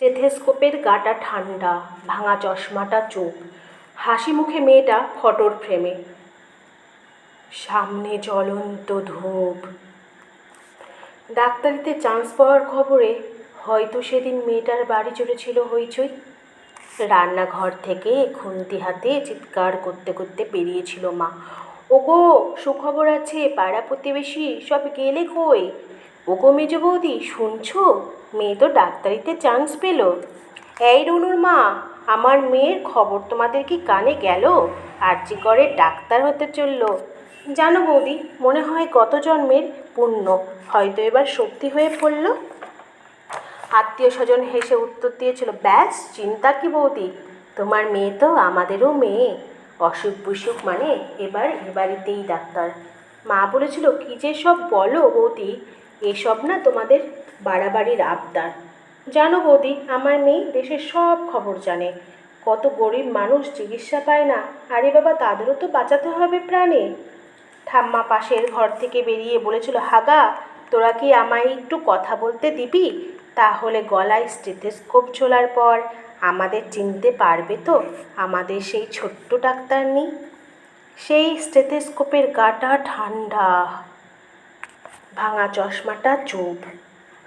স্টেথেস্কোপের গাটা ঠান্ডা, ভাঙা চশমাটা চুপ হাসি মুখে মেয়েটা ফটোর ফ্রেমে। সামনে জ্বলন্ত ধূপ। ডাক্তারিতে চান্স পাওয়ার খবরে হয়তো সেদিন মেয়েটার বাড়ি চড়েছিল হইচই। রান্নাঘর থেকে খুন্তি হাতে চিৎকার করতে করতে বেরিয়েছিল মা। ওগো, সুখবর আছে, পাড়া প্রতিবেশী, সব গেলে কই? ওগো মেজ বৌদি, শুনছো? মেয়ে তো ডাক্তারিতে চান্স পেল। এই রুনুর মা, আমার মেয়ের খবর তোমাদের কি কানে গেল? আর্জি করে ডাক্তার হতে চলল। জানো বৌদি, মনে হয় গত জন্মের পুণ্য, হয়তো এবার সত্যি হয়ে পড়ল। আত্মীয় স্বজন হেসে উত্তর দিয়েছিল, ব্যাস, চিন্তা কি বৌদি? তোমার মেয়ে তো আমাদেরও মেয়ে। অসুখ বিসুখ মানে এবার এ বাড়িতেই ডাক্তার। মা বলেছিল, কি যে সব বলো বৌদি? এসব না তোমাদের বাড়াবাড়ির আবদার। জানো বৌদি, আমার মেয়ে দেশের সব খবর জানে। কত গরিব মানুষ চিকিৎসা পায় না, আরে বাবা, তাদেরও তো বাঁচাতে হবে প্রাণে। ঠাম্মা পাশের ঘর থেকে বেরিয়ে বলেছিল, হাগা, তোরা কি আমায় একটু কথা বলতে দিবি? তাহলে গলায় স্টেথেস্কোপ ছোলার পর আমাদের চিনতে পারবে তো, আমাদের সেই ছোট্ট ডাক্তার নেই সেই স্টেথেস্কোপের গাটা ঠান্ডা। ভাঙা চশমাটা চুপ।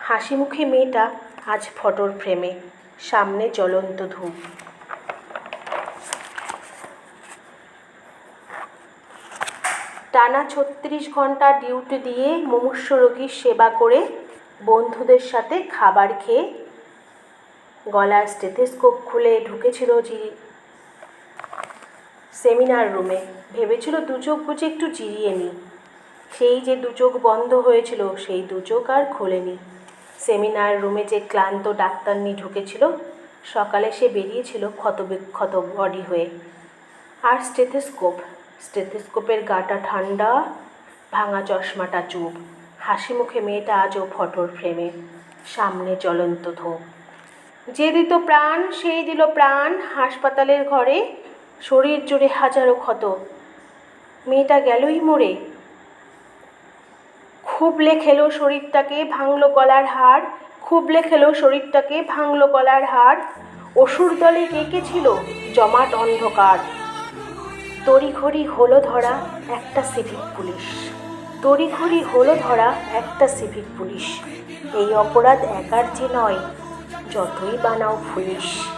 হাসি মুখে মেয়েটা আজ ফটোর ফ্রেমে, সামনে জ্বলন্ত ধূপ। টানা ছত্রিশ ঘণ্টা ডিউটি দিয়ে মুমূর্ষু রোগীর সেবা করে বন্ধুদের সাথে খাবার খেয়ে গলার স্টেথেস্কোপ খুলে ঢুকেছিল জি সেমিনার রুমে, ভেবেছিল দু চোখ বুঝে একটু জিরিয়ে নিই। সেই যে দু চোখ বন্ধ হয়েছিল, সেই দু চোখ আর খোলেনি। সেমিনার রুমে যে ক্লান্ত ডাক্তারনি ঢুকেছিল, সকালে সে বেরিয়েছিল ক্ষতবিক্ষত বডি হয়ে। আর স্টেথেস্কোপ, স্টেথেস্কোপের গাটা ঠান্ডা, ভাঙা চশমাটা চুপ। হাসি মুখে মেয়েটা আজও ফটোর ফ্রেমে, সামনে জ্বলন্ত ধূপ যে দিত প্রাণ, সেই দিল প্রাণ, হাসপাতালের ঘরে শরীর জুড়ে হাজারো ক্ষত। মেয়েটা গেলই মরে খুবলে খেলো শরীরটাকে, ভাঙলো গলার হাড়। খুবলে খেলো শরীরটাকে, ভাঙলো গলার হার অসুর দলে কে কে ছিল? জমাট অন্ধকার। তড়িঘড়ি হলো ধরা একটা সিভিক পুলিশ। তড়িঘড়ি হলো ধরা একটা সিভিক পুলিশ। এই অপরাধ একার যে নয়, যতই বানাও পুলিশ।